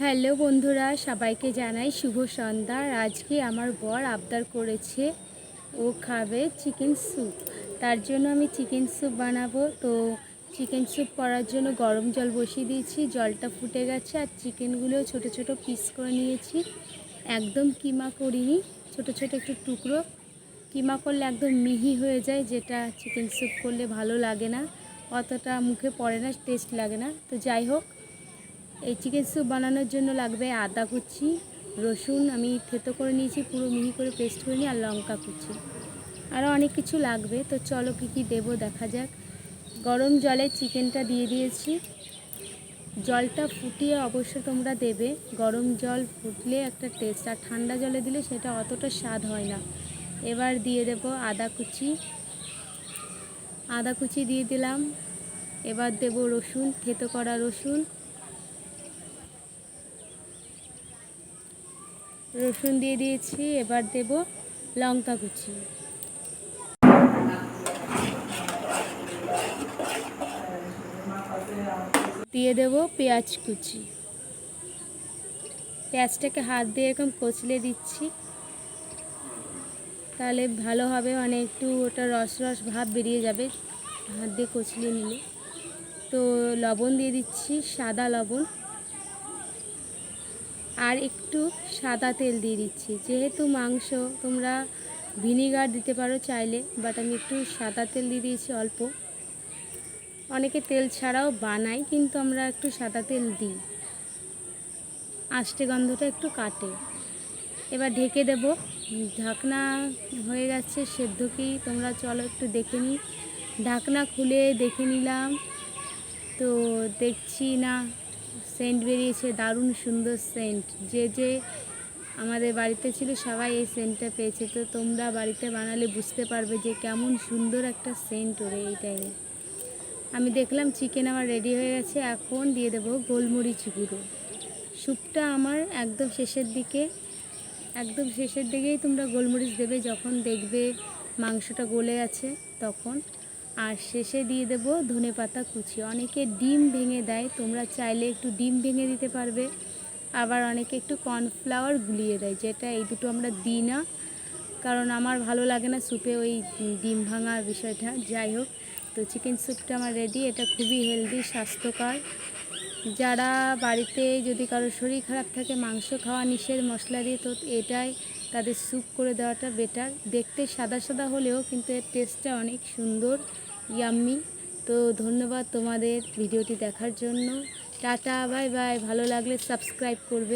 Hello বন্ধুরা, সবাইকে জানাই শুভ সন্ধ্যা। আজকে আমার বর আবদার করেছে ও খাবে চিকেন স্যুপ। তার জন্য আমি চিকেন স্যুপ বানাবো। তো চিকেন স্যুপ করার জন্য গরম জল বসিয়ে দিয়েছি, জলটা ফুটে গেছে আর চিকেনগুলো ছোট ছোট পিস করে নিয়েছি। একদম কিমা করিনি, ছোট ছোট একটু টুকরো। কিমা করলে একদম মিহি হয়ে যায়, যেটা চিকেন স্যুপ করলে ভালো লাগে না। অতটা মুখে পড়ে না টেস্ট লাগে না। তো যাই হোক এই চিকেন স্যুপ বানানোর জন্য লাগবে আদা কুচি, রসুন, আমি থেতো করে নিয়েছি, পুরো মিহি করে পেস্ট করে নিই আর লঙ্কা কুচি। আরও অনেক কিছু লাগবে, তো চলো কী কী দেবো দেখা যাক। গরম জলে চিকেনটা দিয়ে দিয়েছি। জলটা ফুটিয়ে অবশ্য তোমরা দেবে, গরম জল ফুটলে একটা টেস্ট আর ঠান্ডা জলে দিলে সেটা অতটা স্বাদ হয় না। এবার দিয়ে দেব আদা কুচি। আদা কুচি দিয়ে দিলাম। এবার দেব রসুন, থেতো করা রসুন। রসুন দিয়ে দিয়েছি, এবার দেব লঙ্কা কুচি। দিয়ে দেব পেঁয়াজ কুচি। পেঁয়াজটাকে হাত দিয়ে এরকম কচলে দিচ্ছি, তাহলে ভালো হবে মানে একটু ওটা রস রস ভাব বেরিয়ে যাবে, হাত দিয়ে কচলে নিলে। তো লবণ দিয়ে দিচ্ছি, সাদা লবণ। আর একটু সাদা তেল দিয়ে দিচ্ছি। যেহেতু মাংস তোমরা ভিনিগার দিতে পারো চাইলে বাট আমি একটু সাদা তেল দিয়ে দিয়েছি অল্প। অনেকে তেল ছাড়াও বানাই কিন্তু আমরা একটু সাদা তেল দিই। আষ্টে গন্ধটা একটু কাটে। এবার ঢেকে দেব। ঢাকনা হয়ে গেছে সেদ্ধ কি? তোমরা চলো একটু দেখে নিই। ঢাকনা খুলে দেখে নিলাম। তো দেখছি না সেন্ট বেরিয়েছে, দারুণ সুন্দর সেন্ট। যে যে আমাদের বাড়িতে ছিল সবাই এই সেন্টটা পেয়েছে। তো তোমরা বাড়িতে বানালে বুঝতে পারবে যে কেমন সুন্দর একটা সেন্ট ওরে এই টাইমে। আমি দেখলাম চিকেন আমার রেডি হয়ে গেছে, এখন দিয়ে দেবো গোলমরিচ গুঁড়ো। স্যুপটা আমার একদম শেষের দিকে, একদম শেষের দিকেই তোমরা গোলমরিচ দেবে, যখন দেখবে মাংসটা গলে আছে তখন। আর শেষে দিয়ে দেবো ধনে পাতা কুচি। অনেকে ডিম ভেঙে দেয়, তোমরা চাইলে একটু ডিম ভেঙে দিতে পারবে। আবার অনেকে একটু কর্নফ্লাওয়ার গুলিয়ে দেয়, যেটা এই দুটো আমরা দিই না। কারণ আমার ভালো লাগে না স্যুপে ওই ডিম ভাঙার বিষয়টা। যাই হোক, তো চিকেন স্যুপটা আমার রেডি এটা খুবই হেলদি স্বাস্থ্যকর। যারা বাড়িতে যদি কারোর শরীর খারাপ থাকে, মাংস খাওয়া নিষেধ, মশলা দিয়ে, তো এটাই তাদের স্যুপ করে দেওয়াটা বেটার দেখতে সাদা সাদা হলেও কিন্তু এর টেস্টটা অনেক সুন্দর ইয়াম্মি তো ধন্যবাদ তোমাদের ভিডিওটি দেখার জন্য। টাটা বাই বাই ভালো লাগলে সাবস্ক্রাইব করবে।